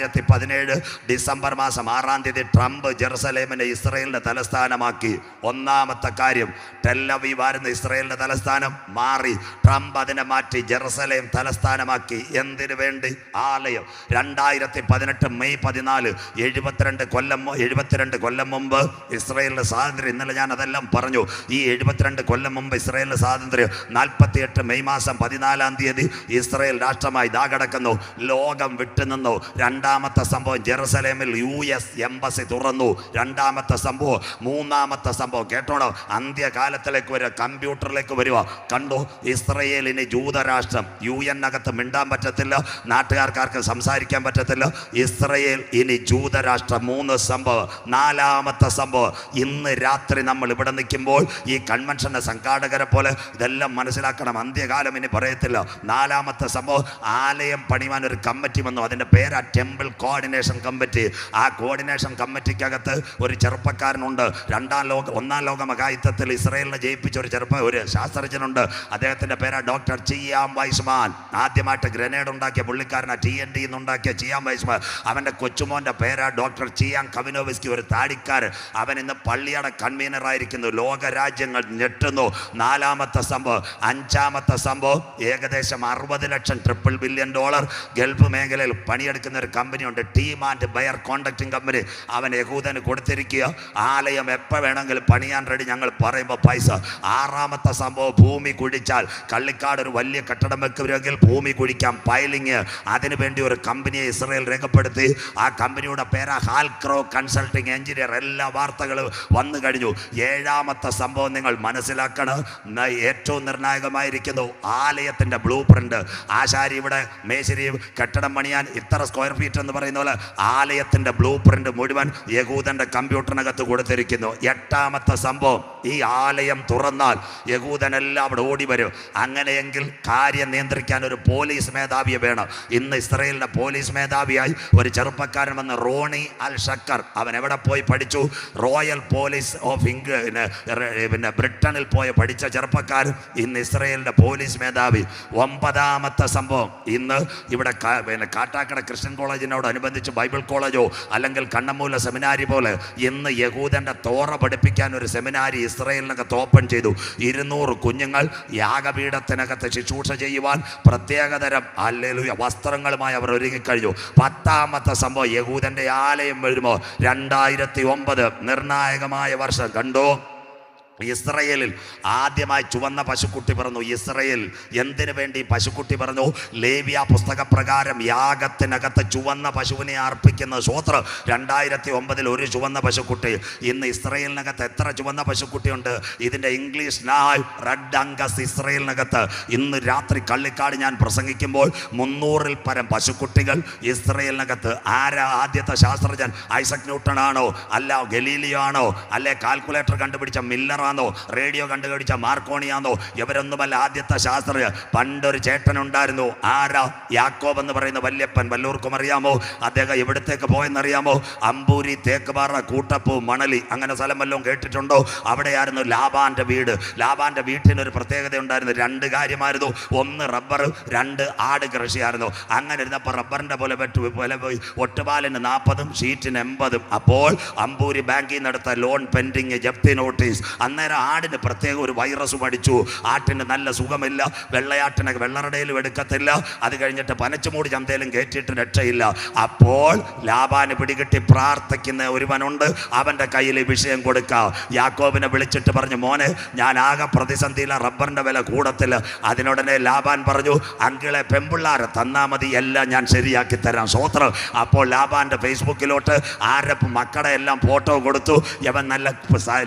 രണ്ടായിരത്തി പതിനേഴ് ഡിസംബർ മാസം ആറാം തീയതി ട്രംപ് ജെറുസലേമിനെ ഇസ്രയേലിന്റെ തലസ്ഥാനമാക്കി. ഒന്നാമത്തെ കാര്യം ടെല്ലവീവായിരുന്ന ഇസ്രയേലിന്റെ തലസ്ഥാനം. മാറി ട്രംപ് അതിനെ മാറ്റി ജെറുസലേം തലസ്ഥാനമാക്കി. എന്തിനു വേണ്ടി? ആലയം. രണ്ടായിരത്തി പതിനെട്ട് മെയ് പതിനാല് എഴുപത്തിരണ്ട് കൊല്ലം എഴുപത്തിരണ്ട് കൊല്ലം മുമ്പ് ഇസ്രയേലിന്റെ സ്വാതന്ത്ര്യം. ഇന്നലെ ഞാൻ അതെല്ലാം പറഞ്ഞു. ഈ എഴുപത്തിരണ്ട് കൊല്ലം മുമ്പ് ഇസ്രയേലിന്റെ സ്വാതന്ത്ര്യം. നാൽപ്പത്തിയെട്ട് മെയ് മാസം പതിനാലാം തീയതി ഇസ്രയേൽ രാഷ്ട്രമായി ദാ കിടക്കുന്നു. ലോകം വിട്ടുനിന്നു. രണ്ടാമത്തെ സംഭവം ജെറുസലേമിൽ യു എസ് എംബസി തുറന്നു. രണ്ടാമത്തെ സംഭവം മൂന്നാമത്തെ സംഭവം. കേട്ടോണോ? അന്ത്യകാലത്തിലേക്ക് വരിക കമ്പ്യൂട്ടറിലേക്ക് വരിക. കണ്ടു? ഇസ്രയേലിന് ജൂതരാഷ്ട്രം യു എൻ അകത്ത് മിണ്ടാൻ പറ്റത്തില്ല നാട്ടുകാർക്കാർക്ക് സംസാരിക്കാൻ പറ്റത്തില്ല. ഇസ്രയേൽ ഇനി ജൂതരാഷ്ട്രം മൂന്ന് സംഭവം. നാലാമത്തെ സംഭവം ഇന്ന് രാത്രി നമ്മൾ ഇവിടെ നിൽക്കുമ്പോൾ ഈ കൺവെൻഷന്റെ സംഘാടകരെ പോലെ ഇതെല്ലാം മനസ്സിലാക്കണം അന്ത്യകാലം ഇനി പറയത്തില്ല. നാലാമത്തെ സംഭവം ആലയം പണിവാൻ ഒരു കമ്മിറ്റി വന്നു അതിന്റെ പേരാ ടെമ്പിൾ കോർഡിനേഷൻ കമ്മിറ്റി ആ കോർഡിനേഷൻ കമ്മിറ്റിക്കകത്ത് ഒരു ചെറുപ്പക്കാരനുണ്ട്. രണ്ടാം ലോക ഒന്നാം ലോക മഹായുദ്ധത്തിൽ ഇസ്രയേലിനെ ജയിപ്പിച്ച ഒരു ചെറുപ്പ ഒരു ശാസ്ത്രജ്ഞനുണ്ട്. അദ്ദേഹത്തിന്റെ പേരാണ് ഡോക്ടർ ചിയാം വൈസ്മാൻ. ആദ്യമായിട്ട് ഗ്രനേഡ് ഉണ്ടാക്കിയ പുള്ളിക്കാരനാ ടി എൻ ഡി ഉണ്ടാക്കിയ ചിയാം വൈസ്മാൻ. അവന്റെ കൊച്ചുമോന്റെ പേരാ ഡോക്ടർ ചിയാം കവിനോവിസ്കി ഒരു താടിക്കാരൻ. അവൻ ഇന്ന് പള്ളിയുടെ കൺവീനറായിരിക്കുന്നു ലോകരാജ്യങ്ങൾ ഞെട്ടുന്നു. നാലാമത്തെ സംഭവം അഞ്ചാമത്തെ സംഭവം ഏകദേശം അറുപത് ലക്ഷം ട്രിപ്പിൾ ബില്യൺ ഡോളർ ഗൾഫ് മേഖലയിൽ പണിയെടുക്കുന്ന ഒരു കമ്പനിയുണ്ട്. Team and buyer contracting company അവൻ യഹൂദന് കൊടുത്തിരിക്കുക. ആലയം എപ്പോൾ വേണമെങ്കിലും പണിയാൻ റെഡി ഞങ്ങൾ പറയുമ്പോൾ പൈസ. ആറാമത്തെ സംഭവം ഭൂമി കുഴിച്ചാൽ. കള്ളിക്കാട് ഒരു വലിയ കെട്ടിടം വെക്കുമെങ്കിൽ ഭൂമി കുഴിക്കാം. പൈലിങ് അതിനുവേണ്ടി ഒരു കമ്പനിയെ ഇസ്രയേൽ രേഖപ്പെടുത്തി. ആ കമ്പനിയുടെ പേരാ ഹാൽക്രോ കൺസൾട്ടിങ് എഞ്ചിനീയർ എല്ലാ വാർത്തകളും വന്നു കഴിഞ്ഞു. ഏഴാമത്തെ സംഭവം നിങ്ങൾ മനസ്സിലാക്കണം. ഏറ്റവും നിർണായകമായിരിക്കുന്നു ആലയത്തിന്റെ ബ്ലൂ പ്രിന്റ് ആശാരി ഇവിടെ മേശരി കെട്ടിടം പണിയാൻ ഇത്ര സ്ക്വയർ ഫീറ്റ് എന്ന് പറയുന്ന പോലെ ആലയത്തിന്റെ ബ്ലൂ പ്രിന്റ് മുഴുവൻ യഹൂദന്റെ കമ്പ്യൂട്ടറിനകത്ത് കൊടുത്തിരിക്കുന്നു. എട്ടാമത്തെ സംഭവം ഈ ആലയം തുറന്നാൽ യഹൂദനെല്ലാം അവിടെ ഓടി വരും. അങ്ങനെയെങ്കിൽ കാര്യം നിയന്ത്രിക്കാൻ ഒരു പോലീസ് മേധാവിയെ വേണം. ഇന്ന് ഇസ്രയേലിന്റെ പോലീസ് മേധാവിയായി ഒരു ചെറുപ്പക്കാരൻ വന്ന് റോണി അൽ ഷക്കർ. അവൻ എവിടെ പോയി പഠിച്ചു? റോയൽ പോലീസ് ഓഫ് ഇംഗ്ല പിന്നെ ബ്രിട്ടനിൽ പോയി പഠിച്ച ചെറുപ്പക്കാരൻ ഇന്ന് ഇസ്രയേലിന്റെ പോലീസ് മേധാവി. ഒമ്പതാമത്തെ സംഭവം ഇന്ന് ഇവിടെ പിന്നെ കാട്ടാക്കട ക്രിസ്ത്യൻ കോളേജിനോടനുബന്ധിച്ച് ബൈബിൾ കോളേജോ അല്ലെങ്കിൽ കണ്ണമൂല സെമിനാരി പോലെ ഇന്ന് യഹൂദന്റെ തോറ പഠിപ്പിക്കാൻ ഒരു സെമിനാരി ഇസ്രയേലിനകത്ത് ഓപ്പൺ ചെയ്തു. ഇരുന്നൂറ് കുഞ്ഞുങ്ങൾ യാഗപീഠത്തിനകത്ത് ശുശ്രൂഷ ചെയ്യുവാൻ പ്രത്യേകതരം അല്ലെങ്കിൽ വസ്ത്രങ്ങളുമായി അവർ ഒരുങ്ങിക്കഴിഞ്ഞു. പത്താമത്തെ സംഭവം യഹൂദന്റെ ആലയം വരുമോ രണ്ടായിരത്തി ഒമ്പത് നിർണായകമായ വർഷം. കണ്ടോ? ഇസ്രയേലിൽ ആദ്യമായി ചുവന്ന പശുക്കുട്ടി പറഞ്ഞു ഇസ്രയേൽ എന്തിനു വേണ്ടി പശുക്കുട്ടി പറഞ്ഞു ലേവ്യ പുസ്തകപ്രകാരം യാഗത്തിനകത്ത് ചുവന്ന പശുവിനെ അർപ്പിക്കുന്ന ശോത്ര. രണ്ടായിരത്തി ഒമ്പതിൽ ഒരു ചുവന്ന പശുക്കുട്ടി. ഇന്ന് ഇസ്രയേലിനകത്ത് എത്ര ചുവന്ന പശുക്കുട്ടിയുണ്ട്? ഇതിന്റെ ഇംഗ്ലീഷ് നായ് റെഡ് അങ്കസ് ഇസ്രയേലിനകത്ത്. ഇന്ന് രാത്രി കള്ളിക്കാട് ഞാൻ പ്രസംഗിക്കുമ്പോൾ മുന്നൂറിൽ പരം പശുക്കുട്ടികൾ ഇസ്രയേലിനകത്ത്. ആരാ ആദ്യത്തെ ശാസ്ത്രജ്ഞൻ? ഐസക് ന്യൂട്ടൺ ആണോ അല്ല ഗലീലിയോ ആണോ അല്ലെ കാൽക്കുലേറ്റർ കണ്ടുപിടിച്ച മില്ലറാണോ റേഡിയോ കണ്ടുപിടിച്ച മാർക്കോണിയാണോ? ഇവരൊന്നുമല്ല ആദ്യത്തെ ശാസ്ത്രജ്ഞ പണ്ടൊരു ചേട്ടനുണ്ടായിരുന്നു. ആരാ? യാക്കോബ് എന്ന് പറയുന്ന വല്യപ്പൻ. വല്ലൂർക്കും അറിയാമോ? അദ്ദേഹം എവിടത്തേക്ക് പോയെന്നറിയാമോ? അമ്പൂരി തേക്കുപാറ കൂട്ടപ്പൂ മണലി അങ്ങനെ സ്ഥലം വല്ലതും കേട്ടിട്ടുണ്ടോ? അവിടെയായിരുന്നു ലാബാന്റെ വീട്. ലാബാന്റെ വീട്ടിനൊരു പ്രത്യേകത ഉണ്ടായിരുന്നു രണ്ട് കാര്യമായിരുന്നു. ഒന്ന് റബ്ബർ രണ്ട് ആട് കൃഷിയായിരുന്നു. അങ്ങനെ ഇരുന്നപ്പോൾ റബ്ബറിന്റെ പോലെ പറ്റു പോയി. ഒട്ടുപാലിന് നാൽപ്പതും ഷീറ്റിന് എൺപതും. അപ്പോൾ അമ്പൂരി ബാങ്കിൽ നിന്ന് എടുത്ത ലോൺ പെൻഡിങ് ജപ്തി നോട്ടീസ്. അന്നേരം ആടിന് പ്രത്യേക ഒരു വൈറസ് പഠിച്ചു ആട്ടിന് നല്ല സുഖമില്ല. വെള്ളയാട്ടിനെ വെള്ളറടയിലും എടുക്കത്തില്ല. അത് കഴിഞ്ഞിട്ട് പനച്ചുമൂടി ചന്തയിലും കയറ്റിയിട്ട് രക്ഷയില്ല. അപ്പോൾ ലാബാന് പിടികിട്ടി പ്രാർത്ഥിക്കുന്ന ഒരുവനുണ്ട്. അവന്റെ കയ്യിൽ വിഷയം കൊടുക്കാം. യാക്കോബിനെ വിളിച്ചിട്ട് പറഞ്ഞു മോനെ ഞാൻ ആകെ പ്രതിസന്ധിയില്ല റബ്ബറിന്റെ വില കൂടത്തില്ല. അതിനുടനെ ലാബാൻ പറഞ്ഞു അങ്കിളെ പെമ്പിള്ളാരെ തന്നാ മതി. എല്ലാം ഞാൻ ശരിയാക്കി തരാം. സ്വോത്രം അപ്പോൾ ലാബാന്റെ ഫേസ്ബുക്കിലോട്ട് ആരെ മക്കളെ എല്ലാം ഫോട്ടോ കൊടുത്തു. ഇവൻ നല്ല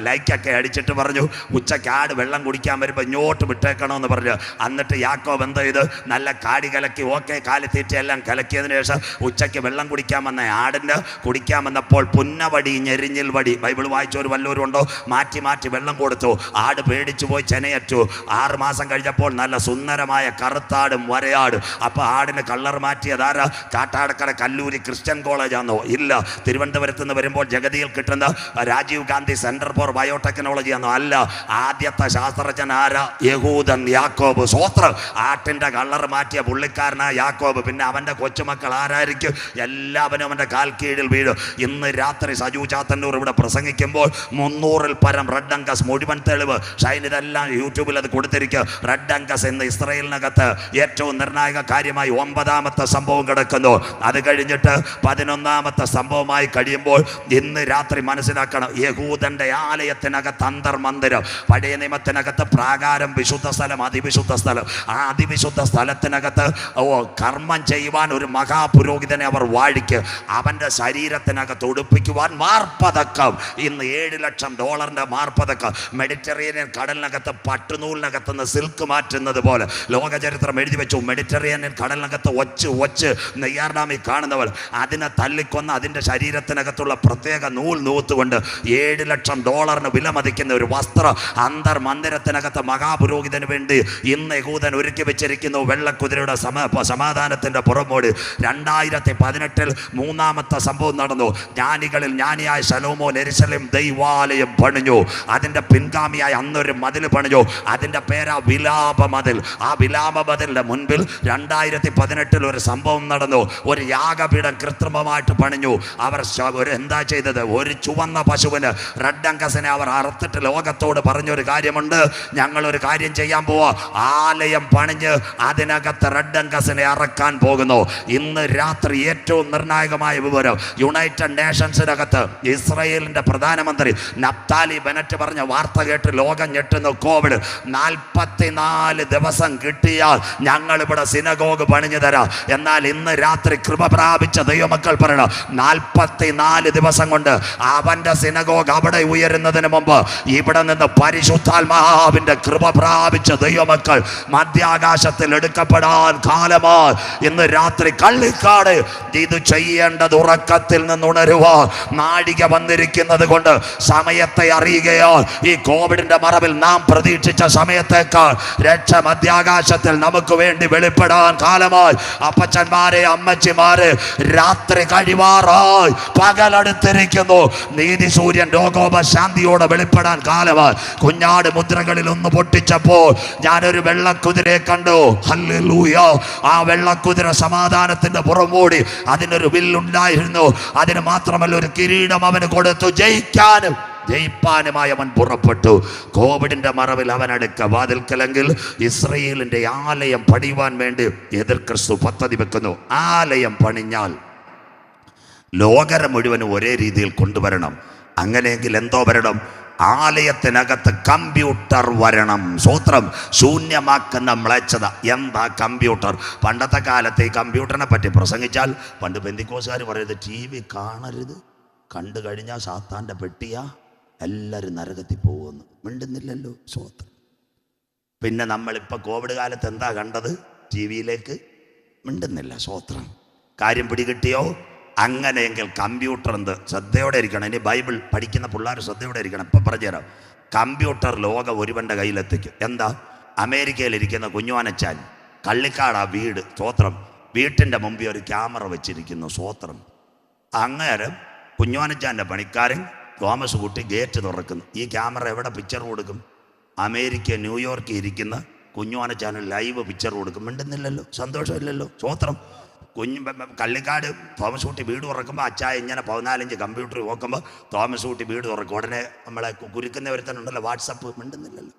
ലൈക്കൊക്കെ അടിച്ചിട്ട് പറഞ്ഞു ഉച്ചയ്ക്ക് ആട് വെള്ളം കുടിക്കാൻ വരുമ്പോൾ ഇങ്ങോട്ട് വിട്ടേക്കണമെന്ന് പറഞ്ഞു. എന്നിട്ട് യാക്കോബ് എന്ത് ചെയ്ത്? നല്ല കാടി കലക്കി ഓക്കെ കാലി എല്ലാം കലക്കിയതിന് ശേഷം ഉച്ചയ്ക്ക് വെള്ളം കുടിക്കാൻ വന്ന ആടിന്റെ കുടിക്കാൻ വന്നപ്പോൾ പുന്നവടി ഞെരിഞ്ഞിൽ വടി. ബൈബിൾ വായിച്ചവർ വല്ലവരും ഉണ്ടോ മാറ്റി മാറ്റി വെള്ളം കൊടുത്തു. ആട് പേടിച്ചു പോയി ചെനയറ്റു. ആറ് മാസം കഴിഞ്ഞപ്പോൾ നല്ല സുന്ദരമായ കറുത്താടും വരയാടും. അപ്പോൾ ആടിന് കളർ മാറ്റിയതാരാ കാട്ടാടക്കര കല്ലൂരി ക്രിസ്ത്യൻ കോളേജാണോ ഇല്ല. തിരുവനന്തപുരത്ത് നിന്ന് വരുമ്പോൾ ജഗതിയിൽ കിട്ടുന്ന Rajiv Gandhi centre for biotechnology കണ്ടുപിടിച്ചതാണോ അല്ല ആദ്യത്തെ ശാസ്ത്രജ്ഞൻ ആരാ? യഹൂദൻ യാക്കോബ്. സോത്ര ആട്ടിന്റെ കളർ മാറ്റിയ പുള്ളിക്കാരനായ യാക്കോബ്. പിന്നെ അവന്റെ കൊച്ചുമക്കൾ ആരായിരിക്കും? എല്ലാവരും അവന്റെ കാൽ കീഴിൽ വീഴും. ഇന്ന് രാത്രി സജു ചാത്തന്നൂർ ഇവിടെ പ്രസംഗിക്കുമ്പോൾ മുന്നൂറിൽ പരം റെഡ് അങ്കസ് മുഴുവൻ തെളിവ്. ഷൈൻ ഇതെല്ലാം യൂട്യൂബിൽ അത് കൊടുത്തിരിക്കുക റെഡ് അങ്കസ് എന്ന് ഇസ്രയേലിനകത്ത് ഏറ്റവും നിർണായക കാര്യമായി ഒമ്പതാമത്തെ സംഭവം കിടക്കുന്നു. അത് കഴിഞ്ഞിട്ട് പതിനൊന്നാമത്തെ സംഭവമായി കഴിയുമ്പോൾ ഇന്ന് രാത്രി മനസ്സിലാക്കണം യഹൂദന്റെ ആലയത്തിനകത്ത് അന്തർമന്ദിരം പഴയ നിയമത്തിനകത്ത് പ്രാകാരം വിശുദ്ധ സ്ഥലം അതിവിശുദ്ധ സ്ഥലം. ആ അതിവിശുദ്ധ സ്ഥലത്തിനകത്ത് ഓ കർമ്മം ചെയ്യുവാൻ ഒരു മഹാപുരോഹിതനെ അവർ വാഴിക്ക്. അവന്റെ ശരീരത്തിനകത്ത് ഉടുപ്പിക്കുവാൻ മാർപ്പതക്കം. ഇന്ന് ഏഴ് ലക്ഷം ഡോളറിന്റെ മാർപ്പതക്കം. മെഡിറ്ററേനിയൻ കടലിനകത്ത് പട്ടുനൂലിനകത്ത് നിന്ന് സിൽക്ക് മാറ്റുന്നത് പോലെ ലോകചരിത്രം എഴുതി വെച്ചു. മെഡിറ്ററേനിയൻ കടലിനകത്ത് ഒച്ച് ഒച്ച് നെയ്യാർഡാമി കാണുന്നവർ അതിനെ തല്ലിക്കൊന്ന് അതിന്റെ ശരീരത്തിനകത്തുള്ള പ്രത്യേക നൂൽ നൂത്തുകൊണ്ട് ഏഴ് ലക്ഷം ഡോളറിന് വിലമതിക്കുന്ന ഒരു വസ്ത്ര അന്തർ മന്ദിരത്തിനകത്ത് മഹാപുരോഹിതന് വേണ്ടി ഇന്ന് യഹൂദൻ ഒരുക്കി വെച്ചിരിക്കുന്നു വെള്ളക്കുതിരയുടെ സമ സമാധാനത്തിന്റെ പുറമോട്. രണ്ടായിരത്തി പതിനെട്ടിൽ മൂന്നാമത്തെ സംഭവം നടന്നു. ജ്ഞാനികളിൽ ജ്ഞാനിയായ ശലോമോ നെരിശലിം ദൈവാലയം പണിഞ്ഞു. അതിന്റെ പിൻഗാമിയായി അന്നൊരു മതിൽ പണിഞ്ഞു. അതിന്റെ പേരാ വിലാപ മതിൽ. ആ വിലാപ മതിലിന്റെ മുൻപിൽ രണ്ടായിരത്തി പതിനെട്ടിൽ ഒരു സംഭവം നടന്നു. ഒരു യാഗപീഠം കൃത്രിമമായിട്ട് പണിഞ്ഞു. അവർ എന്താ ചെയ്തത്? ഒരു ചുവന്ന പശുവിന് റെഡ് അങ്കസിനെ അവർ അറുത്തിട്ട് ലോകത്തോട് പറഞ്ഞൊരു കാര്യമുണ്ട്. ഞങ്ങൾ ഒരു കാര്യം ചെയ്യാൻ പോവാ. ആലയം പണിഞ്ഞ് അതിനകത്ത് റെഡ് അങ്കസിനെ അറക്കാൻ പോകുന്നു. ഇന്ന് രാത്രി ഏറ്റവും നിർണായകമായ വിവരം യുണൈറ്റഡ് നേഷൻസിനകത്ത് ഇസ്രയേലിന്റെ പ്രധാനമന്ത്രി നപ്താലി ബെനറ്റ് പറഞ്ഞ വാർത്ത കേട്ട് ലോകം ഞെട്ടുന്നു കോവിഡ്. നാൽപ്പത്തിനാല് ദിവസം കിട്ടിയാൽ ഞങ്ങൾ ഇവിടെ സിനഗോഗ് പണിഞ്ഞു തരാം. എന്നാൽ ഇന്ന് രാത്രി കൃപ പ്രാപിച്ച ദൈവമക്കൾ പറയണം നാൽപ്പത്തിനാല് ദിവസം കൊണ്ട് അവന്റെ സിനഗോഗ് അവിടെ ഉയരുന്നതിന് മുമ്പ് ഇവിടെ നിന്ന് പരിശുദ്ധാത്മാവിന്റെ കൃപ പ്രാപിച്ച ദൈവമക്കൾ മധ്യാകാശത്തിൽ എടുക്കപ്പെടാൻ കാലമാ ഇന്ന് രാത്രി കള്ളിക്കാട് ഇത് ചെയ്യേണ്ടത് ഉറക്കത്തിൽ നിന്ന് ഉണരുവാ നാഴിക വന്നിരിക്കുന്നത് കൊണ്ട് സമയത്തെ അറിയുകയോ ഈ കോവിഡിന്റെ മറവിൽ നാം പ്രതീക്ഷിച്ച സമയത്തേക്കാൾ രക്ഷ മധ്യാകാശത്തിൽ നമുക്ക് വേണ്ടി വെളിപ്പെടാൻ കാലമായി. അപ്പച്ചന്മാരെ അമ്മച്ചിമാരെ രാത്രി കഴിവാറായി പകലെടുത്തിരിക്കുന്നു. നീതി സൂര്യൻ ലോകോപ ശാന്തിയോടെ വെളിപ്പെടാൻ കാലമായി കുഞ്ഞാട് മുദ്രകളിൽ ഒന്ന് പൊട്ടിച്ചപ്പോൾ ഞാനൊരു വെള്ളക്കുതിരയെ കണ്ടു. ഹല്ലേലൂയ. ആ വെള്ളക്കുതിര സമാധാനത്തിന്റെ പുറമോടി അതിനൊരു വില്ലുണ്ടായിരുന്നു. അതിന് മാത്രമല്ല ഒരു കിരീടം അവന് കൊടുത്തു. ജയിക്കാനും ജയിപ്പാനുമായി അവൻ പുറപ്പെട്ടു. കോവിഡിന്റെ മറവിൽ അവൻ അടുക്ക വാതിൽക്കലെങ്കിൽ ഇസ്രയേലിന്റെ ആലയം പണിയുവാൻ വേണ്ടി എതിർ ക്രിസ്തു പദ്ധതി വെക്കുന്നു. ആലയം പണിഞ്ഞാൽ ലോകരം മുഴുവനും ഒരേ രീതിയിൽ കൊണ്ടുവരണം. അങ്ങനെയെങ്കിൽ എന്തോ വരണം? ആലയത്തിനകത്ത് കമ്പ്യൂട്ടർ വരണം. സൂത്രം ശൂന്യമാക്കുന്ന മ്ലേച്ഛത എന്താ കമ്പ്യൂട്ടർ? പണ്ടത്തെ കാലത്ത് ഈ കമ്പ്യൂട്ടറിനെ പറ്റി പ്രസംഗിച്ചാൽ പണ്ട് ബന്ധിക്കോസുകാർ പറയുന്നത് ടി വി കാണരുത്. കണ്ടു കഴിഞ്ഞാൽ സാത്താന്റെ പെട്ടിയാ എല്ലാവരും നരകത്തിൽ പോകുമെന്ന് മിണ്ടുന്നില്ലല്ലോ സൂത്രം പിന്നെ നമ്മളിപ്പോൾ കോവിഡ് കാലത്ത് എന്താ കണ്ടത്? ടി വിയിലേക്ക്? മിണ്ടുന്നില്ല സ്വോത്രം. കാര്യം പിടികിട്ടിയോ? അങ്ങനെയെങ്കിൽ കമ്പ്യൂട്ടർ എന്ത്? ശ്രദ്ധയോടെ ഇരിക്കണം. ഇനി ബൈബിൾ പഠിക്കുന്ന പിള്ളേർ ശ്രദ്ധയോടെ ഇരിക്കണം. ഇപ്പം പറഞ്ഞുതരാം. കമ്പ്യൂട്ടർ ലോകം ഒരുവന്റെ കയ്യിലെത്തിക്കും. എന്താ? അമേരിക്കയിലിരിക്കുന്ന കുഞ്ഞുവാനച്ചാൻ. കള്ളിക്കാടാ വീട് സ്വോത്രം വീട്ടിന്റെ മുമ്പിൽ ഒരു ക്യാമറ വെച്ചിരിക്കുന്നു സ്വോത്രം അങ്ങേരം കുഞ്ഞുവാനച്ചാന്റെ പണിക്കാരൻ തോമസ് കുട്ടി ഗേറ്റ് തുറക്കുന്നു. ഈ ക്യാമറ എവിടെ പിക്ചർ കൊടുക്കും? അമേരിക്ക ന്യൂയോർക്കിൽ ഇരിക്കുന്ന കുഞ്ഞുവാനച്ചാൻ ലൈവ് പിക്ചർ കൊടുക്കും. മിണ്ടുന്നില്ലല്ലോ? സന്തോഷമില്ലല്ലോ? സ്വോത്രം കുഞ്ഞു കള്ളിക്കാട് തോമസ് കുട്ടി വീട് തുറക്കുമ്പോൾ അച്ചായ ഇങ്ങനെ പതിനാലഞ്ച് കമ്പ്യൂട്ടർ നോക്കുമ്പോൾ തോമസ് കുട്ടി വീട് തുറക്കും. ഉടനെ നമ്മളെ കുരുക്കുന്ന ഒരുത്തനുണ്ടല്ലോ വാട്സപ്പ് മിണ്ടുന്നില്ലല്ലോ.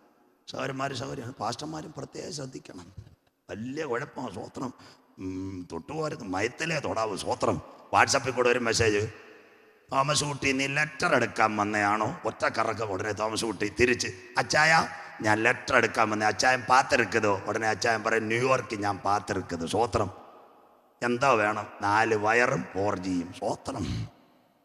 സൗരന്മാരും സൗകര്യം പാസ്റ്റർമാരും പ്രത്യേകം ശ്രദ്ധിക്കണം. വലിയ കുഴപ്പമാണ് സ്വോത്രം തൊട്ടുപോരുത് മയത്തിലേ തൊടാവൂ സ്വോത്രം വാട്സപ്പിൽ കൂടെ ഒരു മെസ്സേജ് തോമസ് കുട്ടി നീ ലെറ്റർ എടുക്കാൻ വന്നയാണോ? ഒറ്റ കറക്കം ഉടനെ തോമസ് കുട്ടി തിരിച്ച് അച്ചായ ഞാൻ ലെറ്റർ എടുക്കാൻ വന്നേ അച്ചായൻ പാത്തെടുക്കതോ ഉടനെ അച്ചായൻ പറയും ന്യൂയോർക്ക് ഞാൻ പാത്തെടുക്കത് സ്വോത്രം എന്താ വേണം? നാല് വയറും ഫോർ ജിയും സ്വോത്രം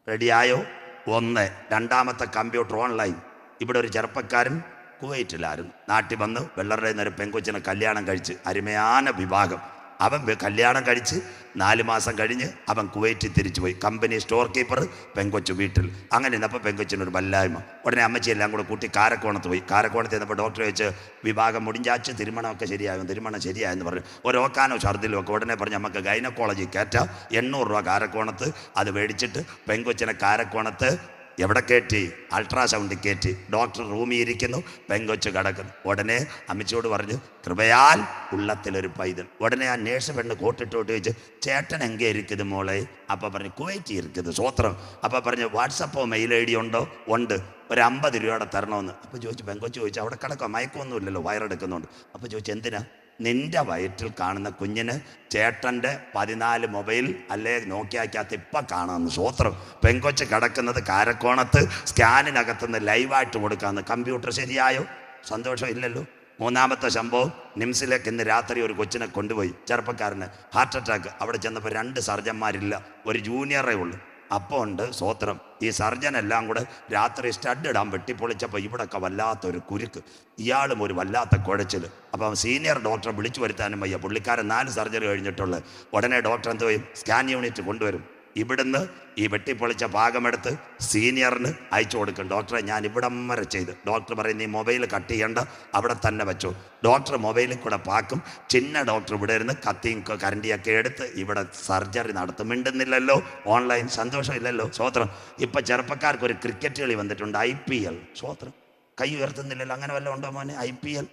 റെഡിയായോ? ഒന്ന്. രണ്ടാമത്തെ കമ്പ്യൂട്ടർ ഓൺലൈൻ. ഇവിടെ ഒരു ചെറുപ്പക്കാരൻ കുവൈറ്റിലായിരുന്നു നാട്ടിൽ വന്ന് വെള്ളറുടെ ഒരു പെങ്കൊച്ചിനെ കല്യാണം കഴിച്ച് അരുമயான വിവാഹം. അവൻ കല്യാണം കഴിച്ച് നാല് മാസം കഴിഞ്ഞ് അവൻ കുവൈറ്റിൽ തിരിച്ചു പോയി കമ്പനി സ്റ്റോർ കീപ്പർ പെങ്കൊച്ചു വീട്ടിൽ. അങ്ങനെ ഇന്നപ്പോൾ പെങ്കൊച്ചിനൊരു വല്ലായ്മ. ഉടനെ അമ്മച്ചി എല്ലാം കൂടെ കൂട്ടി കാരക്കോണത്ത് പോയി. കാരക്കോണത്ത് ചെന്നപ്പോൾ ഡോക്ടറെ വെച്ച് വിഭാഗം മുടിഞ്ചാച്ച് തിരുമണമൊക്കെ ശരിയാകും തിരുമണം ശരിയായെന്ന് പറഞ്ഞു. ഒരു ഓക്കാനോ ഛർദിലോ ഒക്കെ ഉടനെ പറഞ്ഞ് നമുക്ക് ഗൈനക്കോളജി കയറ്റാം. എണ്ണൂറ് രൂപ കാരക്കോണത്ത് അത് മേടിച്ചിട്ട് പെങ്കൊച്ചിനെ കാരക്കോണത്ത് എവിടെ കയറ്റി അൾട്രാസൗണ്ടിൽ കയറ്റി ഡോക്ടർ റൂമിൽ ഇരിക്കുന്നു. പെങ്കൊച്ച് കിടക്കുന്നു. ഉടനെ അമ്മച്ചോട് പറഞ്ഞു കൃപയാൽ ഉള്ളത്തിലൊരു പൈതൽ. ഉടനെ ആ നേഴ്സ് പെണ്ണ് കോട്ടിട്ടോട്ട് വെച്ച് ചേട്ടൻ എങ്കേ ഇരിക്കുന്നത് മോളെ? അപ്പം പറഞ്ഞു കുവൈറ്റ് ഇരിക്കുന്നു. സ്വത്രം അപ്പം പറഞ്ഞു വാട്സപ്പോ മെയിൽ ഐ ഡി ഉണ്ടോ? ഉണ്ട്. ഒരു അമ്പത് രൂപയുടെ തരണമെന്ന് അപ്പോൾ ചോദിച്ചു പെങ്കൊച്ച് ചോദിച്ചു അവിടെ കിടക്കാം മയക്കമൊന്നുമില്ലല്ലോ. വയറെടുക്കുന്നുണ്ട്. അപ്പോൾ ചോദിച്ചു എന്തിനാ? നിന്റെ വയറ്റിൽ കാണുന്ന കുഞ്ഞിന് ചേട്ടന്റെ പതിനാല് മൊബൈൽ അല്ലെ നോക്കിയാക്കകത്ത് ഇപ്പം കാണാമെന്ന് സ്വോത്രം പെങ്കൊച്ച് കിടക്കുന്നത് കാരക്കോണത്ത് സ്കാനിനകത്തുനിന്ന് ലൈവായിട്ട് കൊടുക്കാമെന്ന് കമ്പ്യൂട്ടർ ശരിയായോ? സന്തോഷം ഇല്ലല്ലോ. മൂന്നാമത്തെ സംഭവം നിംസിലേക്ക് ഇന്ന് രാത്രി ഒരു കൊച്ചിനെ കൊണ്ടുപോയി. ചെറുപ്പക്കാരന് ഹാർട്ട് അറ്റാക്ക്. അവിടെ ചെന്നപ്പോൾ രണ്ട് സർജന്മാരില്ല ഒരു ജൂനിയറേ ഉള്ളൂ. അപ്പോൾ ഉണ്ട് സ്വോത്രം. ഈ സർജൻ എല്ലാം കൂടെ രാത്രി സ്റ്റഡ് ഇടാൻ വെട്ടിപ്പൊളിച്ചപ്പോൾ ഇവിടൊക്കെ വല്ലാത്തൊരു കുരുക്ക്. ഇയാളും ഒരു വല്ലാത്ത കുഴച്ചിൽ അപ്പം സീനിയർ ഡോക്ടറെ വിളിച്ചു വരുത്താനും വയ്യ. പുള്ളിക്കാരൻ നാല് സർജറി കഴിഞ്ഞിട്ടുള്ളത് ഉടനെ ഡോക്ടർ എന്തോ സ്കാൻ യൂണിറ്റ് കൊണ്ടുവരും. ഇവിടുന്ന് ഈ വെട്ടിപ്പൊളിച്ച ഭാഗമെടുത്ത് സീനിയറിന് അയച്ചു കൊടുക്കും. ഡോക്ടറെ ഞാൻ ഇവിടം വരെ ചെയ്ത്. ഡോക്ടർ പറയും ഈ മൊബൈൽ കട്ട് ചെയ്യണ്ട അവിടെ തന്നെ വെച്ചു. ഡോക്ടർ മൊബൈലിൽ കൂടെ പാക്കും. ചിന്ന ഡോക്ടർ ഇവിടെ ഇരുന്ന് കത്തിയും കരണ്ടിയൊക്കെ എടുത്ത് ഇവിടെ സർജറി നടത്തും. മിണ്ടുന്നില്ലല്ലോ. ഓൺലൈൻ സന്തോഷമില്ലല്ലോ. സ്വോത്രം ഇപ്പം ചെറുപ്പക്കാർക്ക് ഒരു ക്രിക്കറ്റ് കളി വന്നിട്ടുണ്ട് ഐ പി എൽ. സ്വോത്രം കൈ ഉയർത്തുന്നില്ലല്ലോ. അങ്ങനെ വല്ലതും ഉണ്ടോ മോനെ? I P L.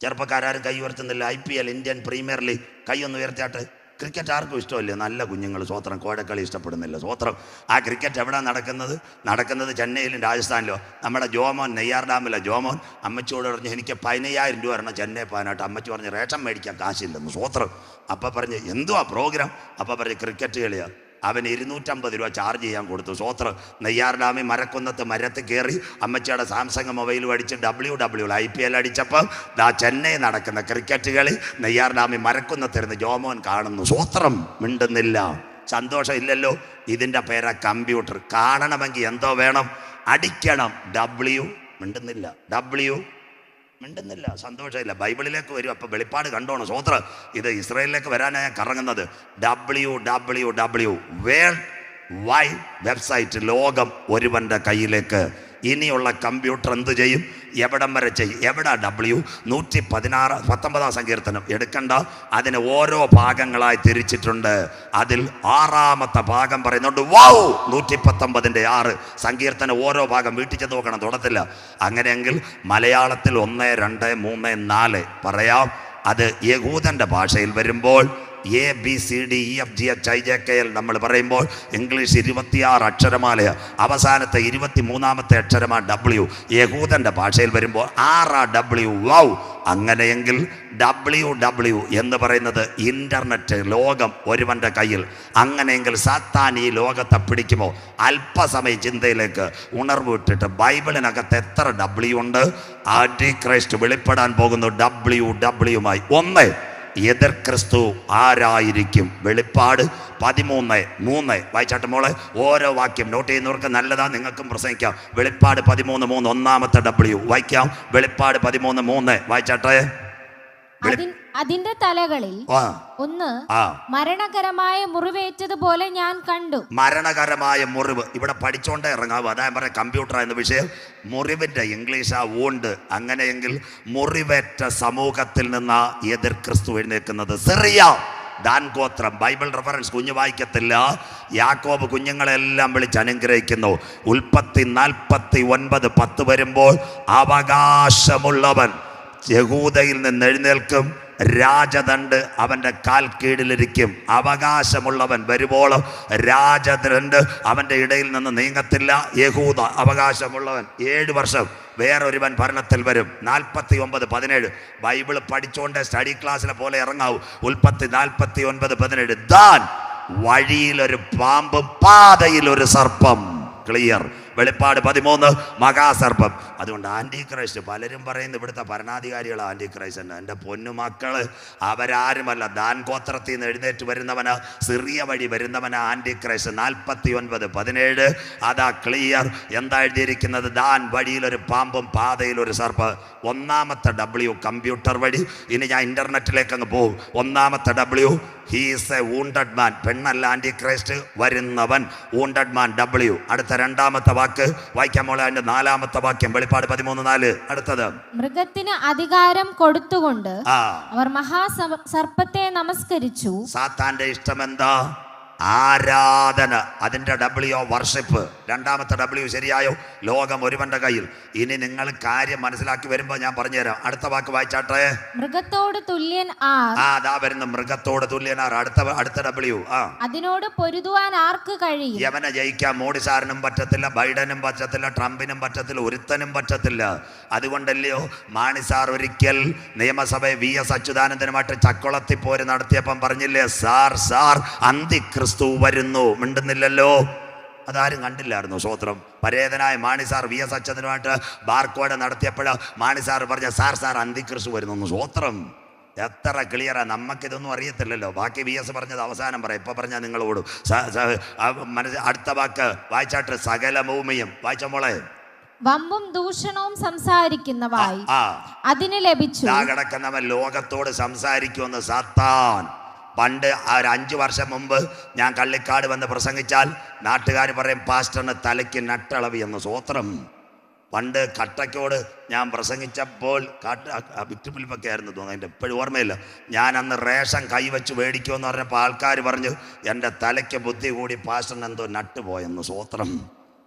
ചെറുപ്പക്കാരും കൈ ഉയർത്തുന്നില്ല. I P L Indian premier league. കൈ ഒന്ന് ഉയർത്തിയാട്ട്. ക്രിക്കറ്റ് ആർക്കും ഇഷ്ടമില്ല. നല്ല കുഞ്ഞുങ്ങൾ സ്വോത്രം കോഴക്കളി ഇഷ്ടപ്പെടുന്നില്ല. സ്വോത്രം. ആ ക്രിക്കറ്റ് എവിടെ നടക്കുന്നത്? നടക്കുന്നത് ചെന്നൈയിലും രാജസ്ഥാനിലോ. നമ്മുടെ ജോമോൻ നെയ്യാർ ഡാമിലെ ജോമോൻ അമ്മച്ചിയോട് പറഞ്ഞു എനിക്ക് പതിനയ്യായിരം രൂപ വരണം ചെന്നൈ പോകാനായിട്ട് അമ്മച്ചി പറഞ്ഞ് റേഷൻ മേടിക്കാൻ കാശില്ലെന്ന് സ്വോത്രം. അപ്പം പറഞ്ഞ് എന്തുവാ പ്രോഗ്രാം അപ്പം പറഞ്ഞ് ക്രിക്കറ്റ് കളിയാ. അവൻ ഇരുന്നൂറ്റമ്പത് രൂപ ചാർജ് ചെയ്യാൻ കൊടുത്തു. സ്വോത്ര നെയ്യാർ ഡാമിൽ മരക്കുന്നത്ത് മരത്ത് കയറി അമ്മച്ചിയുടെ സാംസങ് മൊബൈൽ അടിച്ച് W W I P L അടിച്ചപ്പം ദാ ചെന്നൈ നടക്കുന്ന ക്രിക്കറ്റ് കളി നെയ്യാർ മരക്കുന്നത്തിരുന്ന് ജോമോൻ കാണുന്നു. സ്വോത്രം മിണ്ടുന്നില്ല. സന്തോഷമില്ലല്ലോ ഇതിന്റെ പേരാ കമ്പ്യൂട്ടർ കാണണമെങ്കിൽ എന്തോ വേണം. അടിക്കണം. ഡബ്ല്യു മിണ്ടുന്നില്ല. ഡബ്ല്യു മിണ്ടുന്നില്ല സന്തോഷമില്ല. ബൈബിളിലേക്ക് വരും. അപ്പൊ വെളിപ്പാട് കണ്ടോണം. സോത്ര ഇത് ഇസ്രായേലിലേക്ക് വരാനാണ് ഞാൻ കറങ്ങുന്നത്. W W W world wide website ലോകം ഒരുവന്റെ കയ്യിലേക്ക് ഇനിയുള്ള കമ്പ്യൂട്ടർ എന്ത് ചെയ്യും? എവിടം വരെ ചെയ്യും? എവിടെ ഡബ്ല്യു നൂറ്റി പതിനാറ് പത്തൊമ്പതാം സങ്കീർത്തനം. എടുക്കണ്ട. അതിന് ഓരോ ഭാഗങ്ങളായി തിരിച്ചിട്ടുണ്ട്. അതിൽ ആറാമത്തെ ഭാഗം പറയുന്നുണ്ട് വൗ! നൂറ്റി പത്തൊമ്പതിന്റെ ആറ്. സങ്കീർത്തനം ഓരോ ഭാഗം വീട്ടിൽ ചെന്ന് നോക്കണം തുടത്തില്ല. അങ്ങനെയെങ്കിൽ മലയാളത്തിൽ ഒന്ന് രണ്ട് മൂന്ന് നാല് പറയാം. അത് യഹൂദന്റെ ഭാഷയിൽ വരുമ്പോൾ A B C D E F G H I J K L നമ്മൾ പറയുമ്പോൾ ഇംഗ്ലീഷ് ഇരുപത്തിയാറ് അക്ഷരമാലയ. അവസാനത്തെ ഇരുപത്തി മൂന്നാമത്തെ അക്ഷരമാ ഡബ്ല്യു യഹൂദന്റെ ഭാഷയിൽ വരുമ്പോൾ ആർ ആ ഡബ്ല്യു വൗ. അങ്ങനെയെങ്കിൽ ഡബ്ല്യു ഡബ്ല്യു എന്ന് പറയുന്നത് ഇന്റർനെറ്റ് ലോകം ഒരുവന്റെ കയ്യിൽ. അങ്ങനെയെങ്കിൽ സാത്താൻ ഈ ലോകത്തെ പിടിക്കുമോ? അല്പസമയ ചിന്തയിലേക്ക് ഉണർവ് വിട്ടിട്ട് ബൈബിളിനകത്ത് എത്ര ഡബ്ല്യു ഉണ്ട്? ആന്റി ക്രൈസ്റ്റ് വെളിപ്പെടാൻ പോകുന്നു ഡബ്ല്യു ഡബ്ല്യുമായി ഒന്ന്. എതിർ ക്രിസ്തു ആരായിരിക്കും? വെളിപ്പാട് പതിമൂന്ന് മൂന്ന്. വായിച്ചാട്ട് മോളെ ഓരോ വാക്യം നോട്ട് ചെയ്യുന്നവർക്ക് നല്ലതാ നിങ്ങൾക്കും പ്രസംഗിക്കാം. വെളിപ്പാട് പതിമൂന്ന് മൂന്ന് ഒന്നാമത്തെ ഡബ്ല്യു വായിക്കാം. വെളിപ്പാട് പതിമൂന്ന് മൂന്ന്. വായിച്ചാട്ടെ. അതിന്റെ തലകളിൽ ഒന്ന് മരണകരമായ മുറിവേറ്റതുപോലെ ഞാൻ കണ്ടു. മരണകരമായ മുറിവ്. ഇവിടെ പഠിച്ചോണ്ടേ ഇറങ്ങാവൂ. അതാ ഞാൻ പറയാം കമ്പ്യൂട്ടർ എന്ന വിഷയം. മുറിവിന്റെ ഇംഗ്ലീഷ് ആ ഊണ്ട് അങ്ങനെയെങ്കിൽ മുറിവേറ്റ സമൂഹത്തിൽ നിന്ന് എതിർ ക്രിസ്തു എഴുന്നേൽക്കുന്നത്. സിറിയ ദാൻ ഗോത്രം. ബൈബിൾ റെഫറൻസ് കുഞ്ഞു വായിക്കത്തില്ല. യാക്കോബ് കുഞ്ഞുങ്ങളെല്ലാം വിളിച്ച് അനുഗ്രഹിക്കുന്നു. ഉൽപ്പത്തി നാൽപ്പത്തി ഒൻപത് പത്ത് വരുമ്പോൾ അവകാശമുള്ളവൻ യഹൂദയിൽ നിന്ന് എഴുന്നേൽക്കും. രാജദണ്ഡ് അവന്റെ കാൽ കീഴിലിരിക്കും. അവകാശമുള്ളവൻ വരുമ്പോളും രാജദണ്ഡ് അവന്റെ ഇടയിൽ നിന്ന് നീങ്ങത്തില്ല. യഹൂദ അവകാശമുള്ളവൻ ഏഴ് വർഷം വേറൊരുവൻ ഭരണത്തിൽ വരും. നാൽപ്പത്തി ഒമ്പത് പതിനേഴ്. ബൈബിൾ പഠിച്ചുകൊണ്ട് സ്റ്റഡി ക്ലാസ്സിലെ പോലെ ഇറങ്ങാവും. ഉൽപ്പത്തി നാൽപ്പത്തി ഒൻപത് പതിനേഴ്. ദാൻ വഴിയിലൊരു പാമ്പ് പാതയിലൊരു സർപ്പം. ക്ലിയർ. വെളിപ്പാട് പതിമൂന്ന് മഹാസർപ്പം. അതുകൊണ്ട് ആന്റി ക്രൈസ്റ്റ് പലരും പറയുന്നു ഇവിടുത്തെ ഭരണാധികാരികളാണ് ആന്റി ക്രൈസ്റ്റ് എന്റെ പൊന്നു മക്കൾ അവരാരുമല്ല. ദാൻ ഗോത്രത്തിൽ നിന്ന് എഴുന്നേറ്റ് വരുന്നവന് സിറിയ വഴി വരുന്നവന് ആന്റി ക്രൈസ്റ്റ് നാൽപ്പത്തി ഒൻപത് പതിനേഴ് അതാ ക്ലിയർ. എന്താ എഴുതിയിരിക്കുന്നത്? ദാൻ വഴിയിലൊരു പാമ്പും പാതയിലൊരു സർപ്പ്. ഒന്നാമത്തെ ഡബ്ല്യു കമ്പ്യൂട്ടർ വഴി. ഇനി ഞാൻ ഇന്റർനെറ്റിലേക്ക് അങ്ങ് പോകും ഒന്നാമത്തെ W he's a wounded man പെണ്ണല്ല Antichrist വരുന്നവൻ. വൂണ്ടഡ് മാൻ ഡബ്ല്യു അടുത്ത രണ്ടാമത്തെ വാക്ക്. വായിക്കാൻ മോളെ അതിന്റെ നാലാമത്തെ വാക്യം വെളിപ്പാട് പതിമൂന്ന് നാല്. അടുത്തത്. മൃഗത്തിന് അധികാരം കൊടുത്തുകൊണ്ട് അവർ അവർ മഹാസർപ്പത്തെ നമസ്കരിച്ചു. സാത്താന്റെ ഇഷ്ടം എന്താ? ആരാധന. അതിന്റെ ഡബ്ല്യു വർഷിപ്പ് രണ്ടാമത്തെ ഡബ്ല്യു ശരിയായോ? ലോകം ഒരുവന്റെ കയ്യിൽ. ഇനി നിങ്ങൾ കാര്യം മനസ്സിലാക്കി വരുമ്പോൾ ഞാൻ പറഞ്ഞുതരാം. അടുത്ത വാക്ക് വായിച്ചാട്ടെ? മൃഗത്തോട് തുല്യൻ ആർ. ആ അതാ വരുന്ന മൃഗത്തോട് തുല്യൻ ആർ. അടുത്ത അടുത്ത ഡബ്ല്യു ആ. അതിനോട് പൊരുതുവാൻ ആർക്ക് കഴിയും? യവനെ ജയിക്കാൻ മോഡി സാറിനും പറ്റത്തില്ല ബൈഡനും പറ്റത്തില്ല ട്രംപിനും പറ്റത്തില്ല ഒരുത്തനും പറ്റത്തില്ല. അതുകൊണ്ടല്ലയോ മാണി സാർ ഒരിക്കൽ നിയമസഭയെ വി എസ് അച്യുതാനന്ദനുമായിട്ട് ചക്കുളത്തി പോര് നടത്തിയപ്പം പറഞ്ഞില്ലേ സാർ സാർ അന്തിക്രിസ്തു വരുന്നു. മിണ്ടുന്നില്ലല്ലോ. അതാരും കണ്ടില്ലായിരുന്നു സ്വോത്രം പരേതനായ മാണി സാർ വി എസ് അച്യുതനുമായിട്ട് ബാർക്കോട് നടത്തിയപ്പോൾ മാണി സാർ പറഞ്ഞ സാർ സാർ അന്തിക്രിസ്തു വരുന്നു സ്വോത്രം എത്ര ക്ലിയറാ. നമുക്കിതൊന്നും അറിയത്തില്ലല്ലോ. ബാക്കി വി എസ് പറഞ്ഞത് അവസാനം പറയാം. ഇപ്പൊ പറഞ്ഞാൽ നിങ്ങളോട് ഓടും. സ- സ- ആ മനസ്സ് അടുത്ത വാക്ക്. വായിച്ചാട്ട് സകല ഭൂമിയും. വായിച്ച മോളെ? വമ്പും ദൂഷണവും സംസാരിക്കുന്ന വായി അതിന് ലഭിച്ചു. കിടക്കുന്നവൻ ലോകത്തോട് സംസാരിക്കുമെന്ന് സത്താൻ. പണ്ട് ഒരു അഞ്ച് വർഷം മുമ്പ് ഞാൻ കള്ളിക്കാട് വന്ന് പ്രസംഗിച്ചാൽ നാട്ടുകാർ പറയും പാസ്റ്ററിന് തലയ്ക്ക് നട്ടളവി എന്ന സ്വോത്രം പണ്ട് കട്ടക്കോട് ഞാൻ പ്രസംഗിച്ചപ്പോൾ കാട്ട് വിറ്റുപിലിപ്പൊക്കെ ആയിരുന്നു തോന്നുന്നു എന്റെ എപ്പോഴും ഓർമ്മയില്ല. ഞാൻ അന്ന് റേഷൻ കൈവച്ച് മേടിക്കുമെന്ന് പറഞ്ഞപ്പോൾ ആൾക്കാർ പറഞ്ഞു എന്റെ തലയ്ക്ക് ബുദ്ധി കൂടി പാസ്റ്ററിന് എന്തോ നട്ടുപോയെന്ന് സ്വോത്രം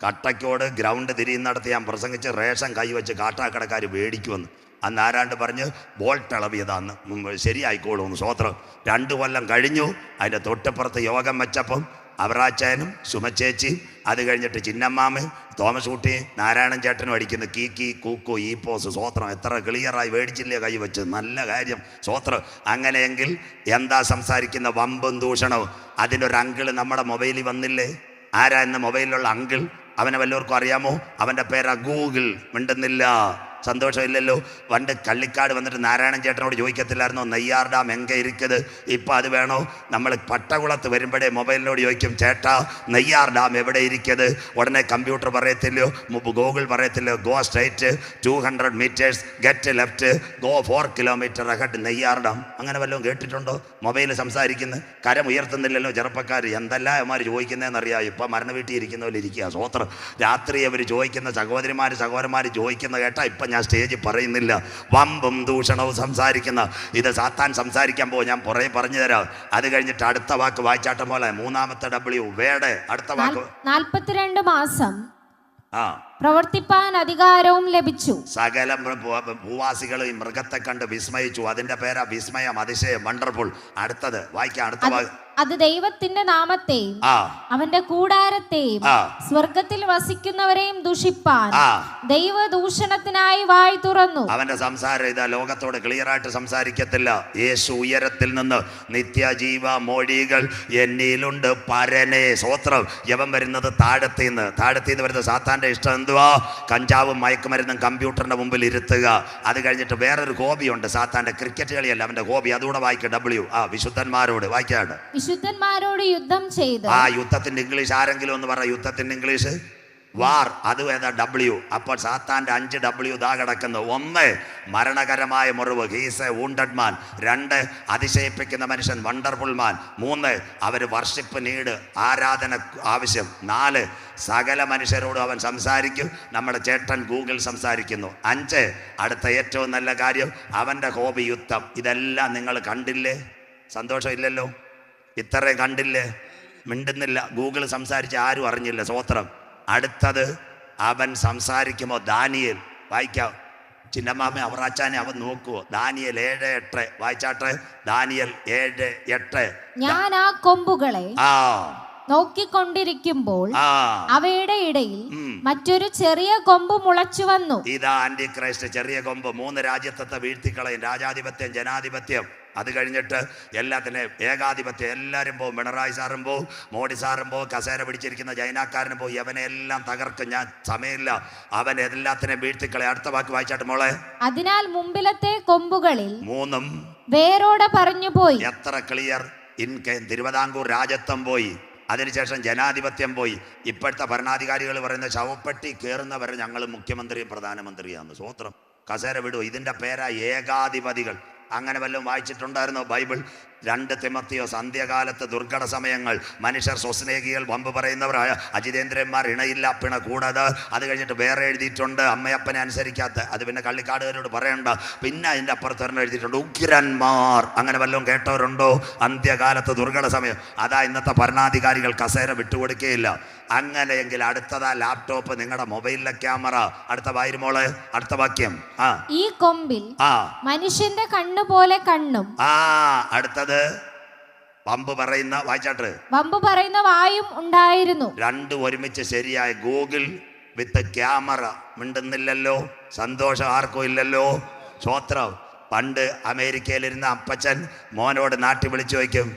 കട്ടക്കോട് ഗ്രൗണ്ട് തിരിയുന്നിടത്ത് ഞാൻ പ്രസംഗിച്ച് റേഷൻ കൈവച്ച് കാട്ടാക്കടക്കാർ മേടിക്കുമെന്ന്. അന്ന് ആരാണ്ട് പറഞ്ഞ് ബോൾട്ട് ഇളവിയതാന്ന് ശരിയായിക്കോളൂ സ്വോത്രം രണ്ടു കൊല്ലം കഴിഞ്ഞു. അതിന്റെ തൊട്ടപ്പുറത്ത് യോഗം വെച്ചപ്പം അവറാച്ചായനും സുമച്ചേച്ചി അത് കഴിഞ്ഞിട്ട് ചിന്നമ്മാമയും തോമസ് കുട്ടി നാരായണൻ ചേട്ടനും അടിക്കുന്ന കീ കൂക്കു ഈ പോസ് സ്വോത്രം എത്ര ക്ലിയറായി മേടിച്ചില്ലേ കൈ വെച്ച്. നല്ല കാര്യം സ്വോത്രം അങ്ങനെയെങ്കിൽ എന്താ സംസാരിക്കുന്ന വമ്പും ദൂഷണവും? അതിനൊരു അങ്കിൾ നമ്മുടെ മൊബൈലിൽ വന്നില്ലേ? ആരാ എന്ന മൊബൈലിലുള്ള അങ്കിൾ? അവനെ വല്ലവർക്കും അറിയാമോ? അവന്റെ പേരാ ഗൂഗിൾ. മിണ്ടുന്നില്ല. സന്തോഷമില്ലല്ലോ. പണ്ട് കള്ളിക്കാട് വന്നിട്ട് നാരായണൻ ചേട്ടനോട് ചോദിക്കത്തില്ലായിരുന്നോ? നെയ്യാർ ഡാം എങ്ക ഇരിക്കത്. ഇപ്പം അത് വേണോ? നമ്മൾ പട്ടകുളത്ത് വരുമ്പോഴേ മൊബൈലിനോട് ചോദിക്കും ചേട്ടാ നെയ്യാർ ഡാം എവിടെ ഇരിക്കത്? ഉടനെ കമ്പ്യൂട്ടർ പറയത്തില്ലയോ? മുമ്പ് Google പറയത്തില്ലയോ? Go straight two hundred metres get left go four kilometre ahead Neyyar dam. അങ്ങനെ വല്ലതും കേട്ടിട്ടുണ്ടോ? മൊബൈൽ സംസാരിക്കുന്നത് കരം ഉയർത്തുന്നില്ലല്ലോ ചെറുപ്പക്കാർ എന്തെല്ലാം അവന്മാർ ചോദിക്കുന്നതെന്നറിയാം ഇപ്പം മരണ വീട്ടിൽ ഇരിക്കുന്ന ഇരിക്കുക സ്വോത്രം രാത്രി അവർ ചോദിക്കുന്ന സഹോദരിമാർ സഹോദരന്മാർ ചോദിക്കുന്ന കേട്ടാ ഇപ്പം ഞാൻ സ്റ്റേജിൽ പറയുന്നില്ല. വമ്പും ദൂഷണവും സംസാരിക്കുന്ന ഇത് സാത്താൻ സംസാരിക്കാൻ പോകും ഞാൻ പുറകെ പറഞ്ഞു തരാം. അത് കഴിഞ്ഞിട്ട് അടുത്ത വാക്ക് വായിച്ചാട്ടം പോലെ മൂന്നാമത്തെ ഡബ്ല്യു വേടെ. അടുത്ത വാക്ക്. നാൽപ്പത്തിരണ്ട് മാസം ആ. പ്രവർത്തിപ്പാൻ അധികാരവും ലഭിച്ചു. സകല ഭൂവാസികളും മൃഗത്തെ കണ്ട് വിസ്മയിച്ചു. അതിന്റെ പേരാ വിസ്മയം അതിശയം വണ്ടർഫുൾ അടുത്തത് വായിക്കാം അടുത്ത അത് ദൈവത്തിന്റെ നാമത്തെയും അവന്റെ കൂടാരത്തെയും. സ്വർഗത്തിൽ വസിക്കുന്നവരെയും ദുഷിപ്പാൻ ദൈവ ദൂഷണത്തിനായി വായി തുറന്നു. അവന്റെ സംസാരം ഇതാ ലോകത്തോട് ക്ലിയർ ആയിട്ട് സംസാരിക്കത്തില്ല. യേശു ഉയരത്തിൽ നിന്ന് നിത്യജീവ മോഴികൾ എന്നിലുണ്ട്. പരനെ സ്വോത്രം യവൻ വരുന്നത് താഴത്തിന്ന്. താഴത്തിന്ന് വരുന്ന സാത്താന്റെ ഇഷ്ടം എന്തുവാ? കഞ്ചാവും മയക്കുമരുന്നും കമ്പ്യൂട്ടറിന്റെ മുമ്പിൽ ഇരുത്തുക. അത് കഴിഞ്ഞിട്ട് വേറൊരു ഹോബിയുണ്ട് സാത്താന്റെ ക്രിക്കറ്റ് കളിയല്ല അവന്റെ ഹോബി അതുകൂടെ വായിക്കുക ഡബ്ല്യു ആ വിശുദ്ധന്മാരോട് വായിക്കാണ്ട്. വിശുദ്ധന്മാരോട് യുദ്ധം ചെയ്ത്. ആ യുദ്ധത്തിന്റെ ഇംഗ്ലീഷ് ആരെങ്കിലും ഒന്ന് പറ യുദ്ധത്തിന്റെ ഇംഗ്ലീഷ്? വാർ അത് ഏതാ ഡബ്ല്യു അപ്പോൾ സാത്താന്റെ അഞ്ച് ഡബ്ല്യു ഇതാ കിടക്കുന്നു. ഒന്ന് മരണകരമായ മുറിവ്. ഹീസ് wounded മാൻ രണ്ട് അതിശയിപ്പിക്കുന്ന മനുഷ്യൻ വണ്ടർഫുൾ മാൻ മൂന്ന് അവർ വർഷിപ്പ് നീട് ആരാധന ആവശ്യം. നാല് സകല മനുഷ്യരോടും അവൻ സംസാരിക്കും. നമ്മുടെ ചേട്ടൻ ഗൂഗിൾ സംസാരിക്കുന്നു. അഞ്ച് അടുത്ത ഏറ്റവും നല്ല കാര്യം അവന്റെ ഹോബി യുദ്ധം. ഇതെല്ലാം നിങ്ങൾ കണ്ടില്ലേ? സന്തോഷമില്ലല്ലോ? ഇത്രയും കണ്ടില്ലേ? മിണ്ടുന്നില്ല. ഗൂഗിൾ സംസാരിച്ച് ആരും അറിഞ്ഞില്ല. സ്വോത്രം അടുത്തത് അവൻ സംസാരിക്കുമോ? ദാനിയൽ. വായിക്കാം. ചിന്നമാമ അവറാച്ചാനെ അവൻ നോക്കുവോ? ദാനിയൽ ഏഴ് എട്ട്. വായിച്ചാട്ടെ ദാനിയൽ ഏഴ് എട്ട്. ഞാൻ ആ കൊമ്പുകളെ ആ. നോക്കിക്കൊണ്ടിരിക്കുമ്പോൾ അവയുടെ ഇടയിൽ മറ്റൊരു ചെറിയ കൊമ്പ് മുളച്ചു വന്നു. ഇതാ ആന്റി ക്രൈസ്റ്റ് ചെറിയ കൊമ്പ്. മൂന്ന് രാജ്യത്തെ വീഴ്ത്തിക്കളയും. രാജാധിപത്യം ജനാധിപത്യം. അത് കഴിഞ്ഞിട്ട് എല്ലാത്തിനെ ഏകാധിപത്യം എല്ലാവരും പോവും പിണറായി സാറും പോവും മോഡി സാറും പോവും കസേര പിടിച്ചിരിക്കുന്ന ജൈനാക്കാരനും പോവും. അവനെ എല്ലാം തകർക്കും. ഞാൻ സമയമില്ല. അവൻ എല്ലാത്തിനെയും വീഴ്ത്തിക്കളെ അടുത്ത വാക്ക് വായിച്ചാട്ട് മോളെ. അതിനാൽ മുമ്പിലത്തെ കൊമ്പുകളിൽ മൂന്നും വേരോടെ പറഞ്ഞു പോയി. എത്ര ക്ലിയർ ഇൻ തിരുവിതാംകൂർ രാജത്വം പോയി. അതിനുശേഷം ജനാധിപത്യം പോയി. ഇപ്പോഴത്തെ ഭരണാധികാരികൾ പറയുന്ന ശവപ്പെട്ടി കയറുന്നവരെ ഞങ്ങൾ മുഖ്യമന്ത്രിയും പ്രധാനമന്ത്രിയാണ് സ്വോത്രം കസേര വിടുവോ? ഇതിന്റെ പേരാ ഏകാധിപതികൾ. അങ്ങനെ വല്ലതും വായിച്ചിട്ടുണ്ടായിരുന്നോ ബൈബിൾ? രണ്ട് തിമത്തിയോസ് അന്ത്യകാലത്ത് ദുർഘട സമയങ്ങൾ. മനുഷ്യർ സ്വസ്നേഹികൾ വമ്പ് പറയുന്നവരായ അജിതേന്ദ്രന്മാർ ഇണയില്ല പിണ കൂടാതെ അത് കഴിഞ്ഞിട്ട് വേറെ എഴുതിയിട്ടുണ്ട് അമ്മയപ്പനെ അനുസരിക്കാത്ത. അത് പിന്നെ കള്ളിക്കാടുകാരോട് പറയണ്ട. പിന്നെ അതിന്റെ അപ്പുറത്ത് തന്നെ എഴുതിയിട്ടുണ്ട് ഉഗ്രന്മാർ. അങ്ങനെ വല്ലതും കേട്ടവരുണ്ടോ? അന്ത്യകാലത്ത് ദുർഘട സമയം. അതാ ഇന്നത്തെ ഭരണാധികാരികൾ കസേര വിട്ടുകൊടുക്കുകയില്ല അങ്ങനെയെങ്കിൽ അടുത്തതാ ലാപ്ടോപ്പ് നിങ്ങളുടെ മൊബൈലിലെ ക്യാമറ അടുത്ത വായിരുമോൾ അടുത്ത വാക്യം. ആ. ഈ കൊമ്പിൽ ആ. മനുഷ്യന്റെ കണ്ണു പോലെ കണ്ണും ആ അടുത്തത് വമ്പ് പറയുന്ന വായിച്ചാട്ട്. വമ്പ് പറയുന്ന വായും ഉണ്ടായിരുന്നു. രണ്ടും ഒരുമിച്ച് ശരിയായ ഗൂഗിൾ വിത്ത് ക്യാമറ മിണ്ടുന്നില്ലല്ലോ സന്തോഷം ആർക്കും ഇല്ലല്ലോ. സ്വോത്രം പണ്ട് അമേരിക്കയിലിരുന്ന അപ്പച്ചൻ മോനോട് നാട്ടി വിളിച്ചു വയ്ക്കും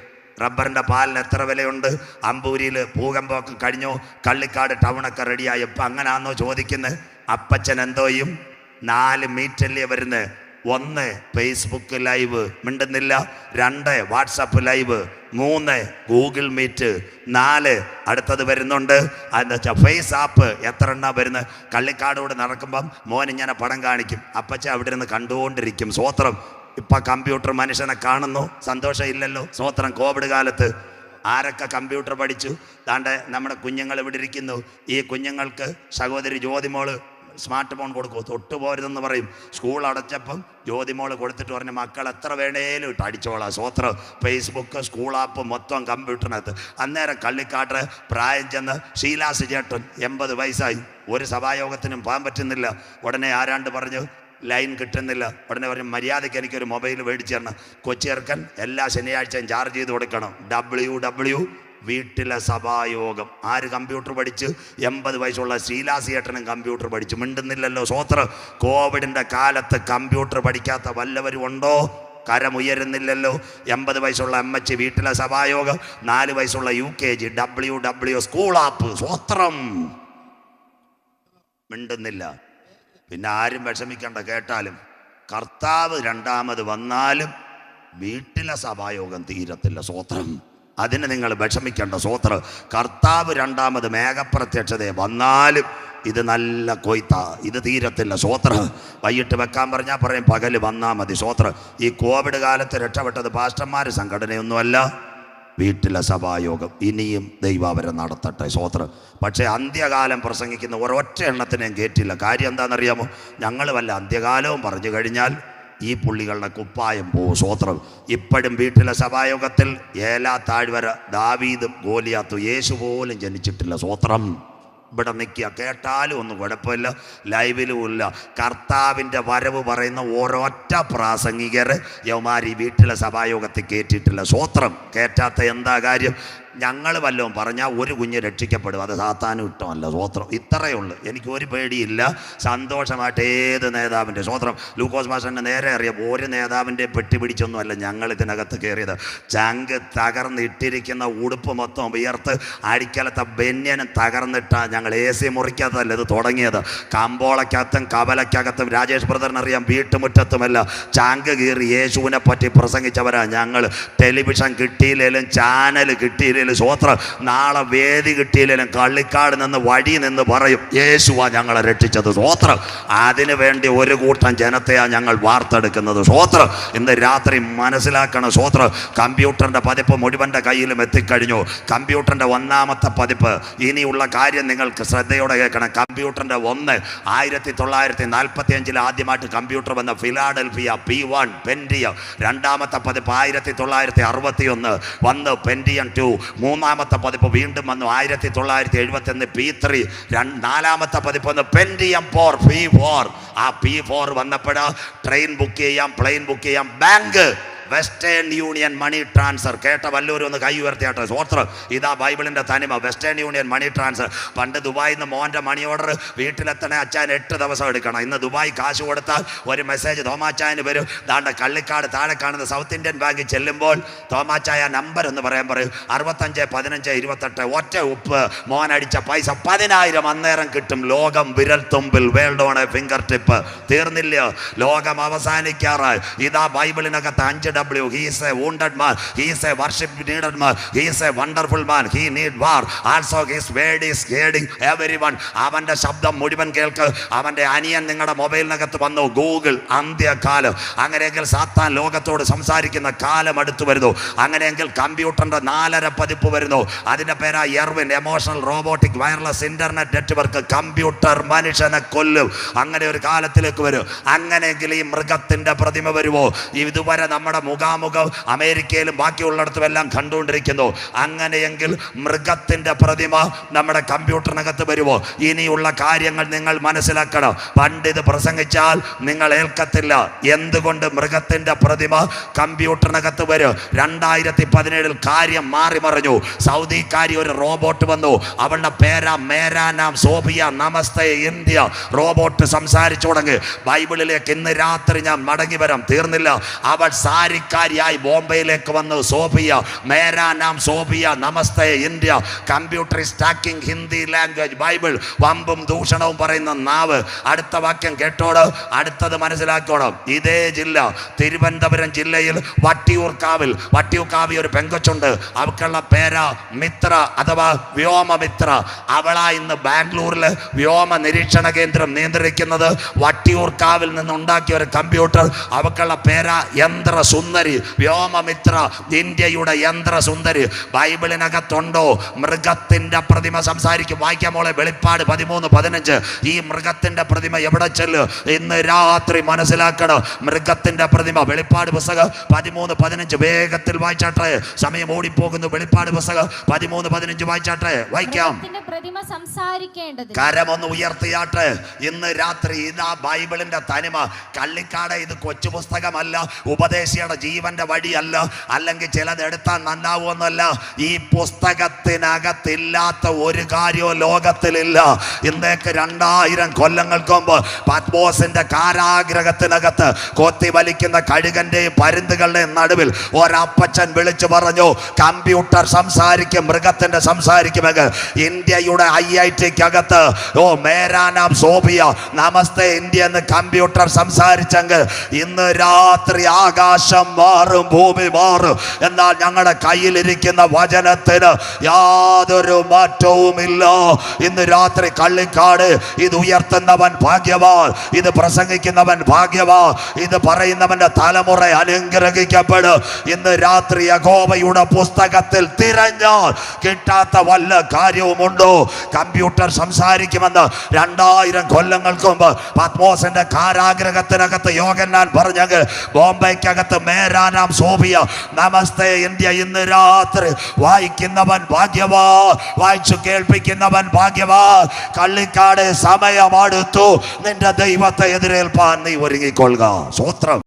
റബ്ബറിന്റെ പാലിന് എത്ര വിലയുണ്ട്? അമ്പൂരിയിൽ ഭൂകമ്പമൊക്കെ കഴിഞ്ഞു കള്ളിക്കാട് ടൗണൊക്കെ റെഡിയായി ഇപ്പം അങ്ങനാന്നോ ചോദിക്കുന്നത് അപ്പച്ചൻ എന്തോയും ചെയ്യും നാല് മീറ്റല്ലേ വരുന്നത് ഒന്ന് ഫേസ്ബുക്ക് ലൈവ് മിണ്ടുന്നില്ല. രണ്ട് വാട്സപ്പ് ലൈവ് മൂന്ന് ഗൂഗിൾ മീറ്റ് നാല് അടുത്തത് വരുന്നുണ്ട്. അതെന്താ വെച്ചാൽ ഫേസ് ആപ്പ് എത്ര എണ്ണ വരുന്നത്? കള്ളിക്കാടോട് നടക്കുമ്പം മോൻ ഇങ്ങനെ പടം കാണിക്കും. അപ്പച്ച അവിടെ നിന്ന് കണ്ടുകൊണ്ടിരിക്കും. സ്വോത്രം. ഇപ്പം കമ്പ്യൂട്ടർ മനുഷ്യനെ കാണുന്നു. സന്തോഷം ഇല്ലല്ലോ സ്വോത്രം കോവിഡ് കാലത്ത്. ആരൊക്കെ കമ്പ്യൂട്ടർ പഠിച്ചു? താണ്ടെ നമ്മുടെ കുഞ്ഞുങ്ങൾ ഇവിടെ ഇരിക്കുന്നു. ഈ കുഞ്ഞുങ്ങൾക്ക് സഹോദരി ജ്യോതിമോൾ സ്മാർട്ട് ഫോൺ കൊടുക്കും തൊട്ട് പോരുതെന്ന് പറയും. സ്കൂൾ അടച്ചപ്പം ജ്യോതിമോൾ കൊടുത്തിട്ട് പറഞ്ഞ മക്കൾ എത്ര വേണേലും ഇട്ട് അടിച്ചോളാം. സ്വത്ര ഫേസ്ബുക്ക് സ്കൂൾ ആപ്പ് മൊത്തം കമ്പ്യൂട്ടറിനകത്ത്. അന്നേരം കള്ളിക്കാട്ട് പ്രായം ചെന്ന് ഷീലാസ് ചേട്ടൻ എൺപത് വയസ്സായി. ഒരു സഭായോഗത്തിനും പോകാൻ പറ്റുന്നില്ല. ഉടനെ ആരാണ്ട് പറഞ്ഞു ലൈൻ കിട്ടുന്നില്ല. ഉടനെ പറഞ്ഞു മര്യാദയ്ക്ക് എനിക്കൊരു മൊബൈൽ മേടിച്ചു തരണം. കൊച്ചിയർക്കൻ എല്ലാ ശനിയാഴ്ചയും ചാർജ് ചെയ്ത് കൊടുക്കണം. ഡബ്ല്യു ഡബ്ല്യു വീട്ടിലെ സഭായോഗം. ആര് കമ്പ്യൂട്ടർ പഠിച്ച്? എൺപത് വയസ്സുള്ള ശീലാസിയേട്ടനും കമ്പ്യൂട്ടർ പഠിച്ചു. മിണ്ടുന്നില്ലല്ലോ സോത്ര. കോവിഡിന്റെ കാലത്ത് കമ്പ്യൂട്ടർ പഠിക്കാത്ത വല്ലവരും ഉണ്ടോ? കരമുയരുന്നില്ലല്ലോ എൺപത് വയസ്സുള്ള അമ്മച്ചി വീട്ടിലെ സഭായോഗം നാല് വയസ്സുള്ള U K G W W school app. സ്വോത്രം മിണ്ടുന്നില്ല. പിന്നെ ആരും വിഷമിക്കണ്ട കേട്ടാലും. കർത്താവ് രണ്ടാമത് വന്നാലും വീട്ടിലെ സഭായോഗം തീരത്തില്ല സ്വോത്രം അതിന് നിങ്ങൾ വിഷമിക്കേണ്ട സോത്ര കർത്താവ് രണ്ടാമത് മേഘപ്രത്യക്ഷതയെ വന്നാലും ഇത് നല്ല കൊയ്ത്ത. ഇത് തീരത്തില്ല സ്വോത്ര വൈകിട്ട് വെക്കാൻ പറഞ്ഞാൽ പറയും പകൽ വന്നാൽ മതി സ്വോത്ര ഈ കോവിഡ് കാലത്ത് രക്ഷപ്പെട്ടത് പാസ്റ്റർമാർ സംഘടനയൊന്നുമല്ല വീട്ടിലെ സഭായോഗം. ഇനിയും ദൈവാവരം നടത്തട്ടെ സ്വോത്രം പക്ഷേ അന്ത്യകാലം പ്രസംഗിക്കുന്ന ഒരൊറ്റ എണ്ണത്തിനെയും കയറ്റില്ല കാര്യം എന്താണെന്നറിയാമോ? ഞങ്ങൾ വല്ല അന്ത്യകാലവും പറഞ്ഞു കഴിഞ്ഞാൽ ഈ പുള്ളികളുടെ കുപ്പായം പോവും സ്വോത്രം. ഇപ്പോഴും വീട്ടിലെ സഭായോഗത്തിൽ ഏലാ താഴ്വര ദാവീദും ഗോലിയാത്തും യേശു പോലും ജനിച്ചിട്ടില്ല സ്വോത്രം. ഇവിടെ നിൽക്കുക കേട്ടാലും ഒന്നും കുഴപ്പമില്ല ലൈവിലും ഇല്ല. കർത്താവിന്റെ വരവ് പറയുന്ന ഓരോറ്റ പ്രാസംഗികർ യൗമാരി വീട്ടിലെ സഭായോഗത്തിൽ കയറ്റിയിട്ടില്ല സ്വോത്രം. കേറ്റാത്ത എന്താ കാര്യം? ഞങ്ങൾ വല്ലതും പറഞ്ഞാൽ ഒരു കുഞ്ഞ് രക്ഷിക്കപ്പെടും. അത് സാത്താനും ഇഷ്ടമല്ല. സ്വോത്രം. ഇത്രയേ ഉള്ളൂ. എനിക്ക് ഒരു പേടിയില്ല. സന്തോഷമായിട്ട് ഏത് നേതാവിന്റെ സ്വോത്രം? ലൂക്കോസ് മാസ്റ്ററിന്റെ നേരെ അറിയാം. ഒരു നേതാവിന്റെ പെട്ടി പിടിച്ചൊന്നുമല്ല ഞങ്ങൾ ഇതിനകത്ത് കയറിയത്. ചങ്ക് തകർന്നിട്ടിരിക്കുന്ന ഉടുപ്പ് മൊത്തം ഉയർത്ത് അടിക്കലത്തെ ബന്യനും തകർന്നിട്ടാണ് ഞങ്ങൾ എ സി മുറിക്കകത്തല്ല ഇത് തുടങ്ങിയത്. കമ്പോളക്കകത്തും കവലക്കകത്തും രാജേഷ് ബ്രദറിനറിയാം വീട്ടുമുറ്റത്തുമല്ല. ചാങ്ക് കീറി യേശുവിനെ പറ്റി പ്രസംഗിച്ചവരാണ് ഞങ്ങൾ. ടെലിവിഷൻ കിട്ടിയില്ലെങ്കിലും ചാനൽ കിട്ടിയില്ലേലും സ്വോത്രം. നാളെ വേദി കിട്ടിയില്ലെങ്കിലും കള്ളിക്കാട് നിന്ന് വഴി നിന്ന് പറയും യേശുവാ ഞങ്ങളെ രക്ഷിച്ചത് സ്വോത്രം. അതിനു വേണ്ടി ഒരു കൂട്ടം ജനത്തെയാ ഞങ്ങൾ വാർത്തെടുക്കുന്നത് സ്വോത്രം. ഇന്ന് രാത്രി മനസ്സിലാക്കണം സ്വോത്രം കമ്പ്യൂട്ടറിന്റെ പതിപ്പ് മുഴുവന്റെ കയ്യിലും എത്തിക്കഴിഞ്ഞു. കമ്പ്യൂട്ടറിന്റെ ഒന്നാമത്തെ പതിപ്പ് ഇനിയുള്ള കാര്യം നിങ്ങൾക്ക് ശ്രദ്ധയോടെ കേൾക്കണം. കമ്പ്യൂട്ടറിന്റെ ഒന്ന് ആയിരത്തി തൊള്ളായിരത്തി നാൽപ്പത്തി അഞ്ചിൽ ആദ്യമായിട്ട് കമ്പ്യൂട്ടർ വന്ന ഫിലാഡൽഫിയ പി വൺ പെൻഡിയ. രണ്ടാമത്തെ പതിപ്പ് ആയിരത്തി തൊള്ളായിരത്തി അറുപത്തി ഒന്ന് വന്ന് പെൻഡിയൻ ടു. മൂന്നാമത്തെ പതിപ്പ് വീണ്ടും വന്നു. ആയിരത്തി തൊള്ളായിരത്തി എഴുപത്തി ഒന്ന് പി ത്രീ നാലാമത്തെ പതിപ്പ് വന്ന്. പെൻഡിയം ഫോർ പി ഫോർ ആ പി ഫോർ വന്നപ്പോൾ ട്രെയിൻ ബുക്ക് ചെയ്യാം പ്ലെയിൻ ബുക്ക് ചെയ്യാം. Bank Western Union money transfer കേട്ട വല്ലൂരും ഒന്ന് കൈ ഉയർത്തിയാട്ടെ സ്വോത്രം ഇതാ ബൈബിളിന്റെ തനിമ. വെസ്റ്റേൺ യൂണിയൻ മണി ട്രാൻസ്ഫർ പണ്ട് ദുബായിൽ നിന്ന് മോന്റെ മണി ഓർഡർ വീട്ടിലെത്തണേ അച്ഛൻ എട്ട് ദിവസം എടുക്കണം. ഇന്ന് ദുബായ് കാശ് കൊടുത്താൽ ഒരു മെസ്സേജ് തോമാച്ചായന് വരും. ദാണ്ട കള്ളിക്കാട് താഴെ കാണുന്ന സൗത്ത് ഇന്ത്യൻ ബാങ്കിൽ ചെല്ലുമ്പോൾ തോമാച്ചായ നമ്പർ എന്ന് പറയാൻ പറയും. അറുപത്തഞ്ച് പതിനഞ്ച് ഇരുപത്തെട്ട് ഒറ്റ ഉപ്പ്. മോൻ അടിച്ച പൈസ പതിനായിരം അന്നേരം കിട്ടും. ലോകം വിരൽ തുമ്പിൽ world on a finger tip തീർന്നില്ല ലോകം അവസാനിക്കാറായി. ഇതാ ബൈബിളിനകത്ത് അഞ്ച് W. He's a a man he's a worship needed man he's a wonderful man he need war He he's word is his every one അവന്റെ ശബ്ദം മുഴുവൻ കേൾക്ക്. അവന്റെ അനിയൻ നിങ്ങളുടെ മൊബൈലിനകത്ത് വന്നു. ഗൂഗിൾ അന്ത്യകാലം. അങ്ങനെയെങ്കിൽ സാത്താൻ ലോകത്തോട് സംസാരിക്കുന്ന കാലം അടുത്തു വരുന്നു. അങ്ങനെയെങ്കിൽ കമ്പ്യൂട്ടറിന്റെ നാലര പതിപ്പ് വരുന്നു. അതിന്റെ പേരാ Erwin. Emotional robotic wireless internet network computer മനുഷ്യനെ കൊല്ലും. അങ്ങനെ ഒരു കാലത്തിലേക്ക് വരും. അങ്ങനെയെങ്കിൽ ഈ മൃഗത്തിന്റെ പ്രതിമ വരുമോ? ഇതുവരെ നമ്മുടെ മുഖാമുഖം അമേരിക്കയിലും ബാക്കിയുള്ളിടത്തും എല്ലാം കണ്ടുകൊണ്ടിരിക്കുന്നു. അങ്ങനെയെങ്കിൽ മൃഗത്തിന്റെ പ്രതിമ നമ്മുടെ കമ്പ്യൂട്ടറിനകത്ത് വരുമോ? ഇനിയുള്ള കാര്യങ്ങൾ നിങ്ങൾ മനസ്സിലാക്കണം. പണ്ട് ഇത് പ്രസംഗിച്ചാൽ നിങ്ങൾ ഏൽക്കത്തില്ല. എന്തുകൊണ്ട് മൃഗത്തിന്റെ പ്രതിമ കമ്പ്യൂട്ടറിനകത്ത് വരും? രണ്ടായിരത്തി പതിനേഴിൽ കാര്യം മാറി മറിഞ്ഞു. സൗദിക്കാരി ഒരു റോബോട്ട് വന്നു. അവളുടെ പേരാ മേരാനാം സോഫിയ നമസ്തേ ഇന്ത്യ. റോബോട്ട് സംസാരിച്ചു തുടങ്ങി. ബൈബിളിലേക്ക് ഇന്ന് രാത്രി ഞാൻ മടങ്ങി വരാം. തീർന്നില്ല. അവൾ സാരിക്കാരിയായി ബോംബെയിലേക്ക് വന്നു. സോഫിയ മേരാ നാം സോഫിയ നമസ്തേ India. Computer stacking Hindi language Bible. വമ്പും ദൂഷണവും പറയുന്ന നാവ്. അടുത്ത വാക്യം കേട്ടോട്? അടുത്തത് മനസ്സിലാക്കോണം. ഇതേ ജില്ല തിരുവനന്തപുരം ജില്ലയിൽ വട്ടിയൂർക്കാവിൽ വട്ടിയൂർക്കാവിൽ ഒരു പെങ്കൊച്ചുണ്ട്. അവൾക്കുള്ള പേരാ മിത്ര അഥവാ വ്യോമമിത്ര. അവളാ ഇന്ന് ബാംഗ്ലൂരിൽ വ്യോമ നിരീക്ഷണ കേന്ദ്രം നിയന്ത്രിക്കുന്നത്. വട്ടിയൂർക്കാവിൽ നിന്നുണ്ടാക്കിയ ഒരു കമ്പ്യൂട്ടർ. അവക്കുള്ള പേരാ യന്ത്ര സുന്ദരി വ്യോമമിത്ര ഇന്ത്യയുടെ യന്ത്ര സുന്ദരി ബൈബിളിനകത്തുണ്ടോ? മൃഗത്തിന്റെ പ്രതിമ സംസാരിക്കും. വായിക്കാൻ മോളെ വെളിപ്പാട് പതിമൂന്ന് പതിനഞ്ച്. ഈ മൃഗത്തിന്റെ പ്രതിമ എവിടെ ചെല്ല്? ഇന്ന് രാത്രി മനസ്സിലാക്കണം. മൃഗത്തിന്റെ പ്രതിമ വെളിപ്പാട് പുസ്തകം പതിമൂന്ന് പതിനഞ്ച്. വേഗത്തിൽ വായിച്ചാട്ടെ. സമയം ഓടിപ്പോകുന്നു. വെളിപ്പാട് പുസ്തകം പതിമൂന്ന് പതിനഞ്ച് വായിച്ചാട്ടെ. വായിക്കാം. കരമൊന്ന് ഉയർത്തിയാട്ടെ. ഇന്ന് രാത്രി ഇതാ ബൈബിളിന്റെ തനിമ. കള്ളിക്കാട് ഇത് കൊച്ചു പുസ്തകമല്ല. ഉപദേശിയുടെ ജീവന്റെ വഴിയല്ല അല്ലെങ്കിൽ ചിലത് എടുത്താൽ നന്നാവുമെന്നല്ല. ഈ പുസ്തകത്തിനകത്തില്ലാത്ത ഒരു കാര്യവും ലോകത്തിലില്ല. ഇന്നേക്ക് രണ്ടായിരം കൊല്ലങ്ങൾക്ക് മുമ്പ് പത്മോസിന്റെ കാരാഗ്രഹത്തിനകത്ത് കൊത്തി വലിക്കുന്ന കഴുകന്റെയും പരുന്തുകളുടെയും നടുവിൽ ഒരപ്പച്ചൻ വിളിച്ചു പറഞ്ഞു കമ്പ്യൂട്ടർ സംസാരിക്കും മൃഗത്തിന്റെ സംസാരിക്കുമെങ്കിൽ ഇന്ത്യയുടെ ഐ ഐ ടിക്കകത്ത് ഓ മേരാനാം സോഫിയ നമസ്തേ ഇന്ത്യ എന്ന് കമ്പ്യൂട്ടർ സംസാരിച്ചെങ്കിൽ ഇന്ന് രാത്രി ആകാശം മാറും ഭൂമി മാറും. എന്നാൽ ഞങ്ങളുടെ കയ്യിലിരിക്കുന്ന വചനത്തിന് യാതൊരു മാറ്റവുമില്ല. ഇന്ന് രാത്രി കള്ളിക്കാട് ഇത് ഉയർത്തുന്നവൻ ഭാഗ്യവാ ഇത് പ്രസംഗിക്കുന്നവൻ ഭാഗ്യവാ ഇത് പറയുന്നവന്റെ തലമുറ അനുഗ്രഹിക്കപ്പെടും. ഇന്ന് രാത്രി യഹോവയുടെ പുസ്തകത്തിൽ തിരഞ്ഞാൽ കിട്ടാത്ത വല്ല കാര്യവുമുണ്ടോ? കമ്പ്യൂട്ടർ സംസാരിക്കുമെന്ന് രണ്ടായിരം കൊല്ലങ്ങൾക്ക് മുമ്പ് പത്മോസിന്റെ കാരാഗ്രഹത്തിനകത്ത് യോഗന്നാൻ പറഞ്ഞെങ്കിൽ ബോംബെക്കകത്ത് മേരാനാം സോഫിയ നമസ്തേ ഇന്ത്യ ഇന്ന് രാത്രി വായിക്കുന്നവൻ ഭാഗ്യവാ വായിച്ചു കേൾപ്പിക്കുന്നവൻ ഭാഗ്യവാ കള്ളിക്കാട് സമയമെടുത്തു നിന്റെ ദൈവത്തെ എതിരേൽപ്പാൻ നീ ഒരുങ്ങിക്കൊള്ളുക. സ്വത്രം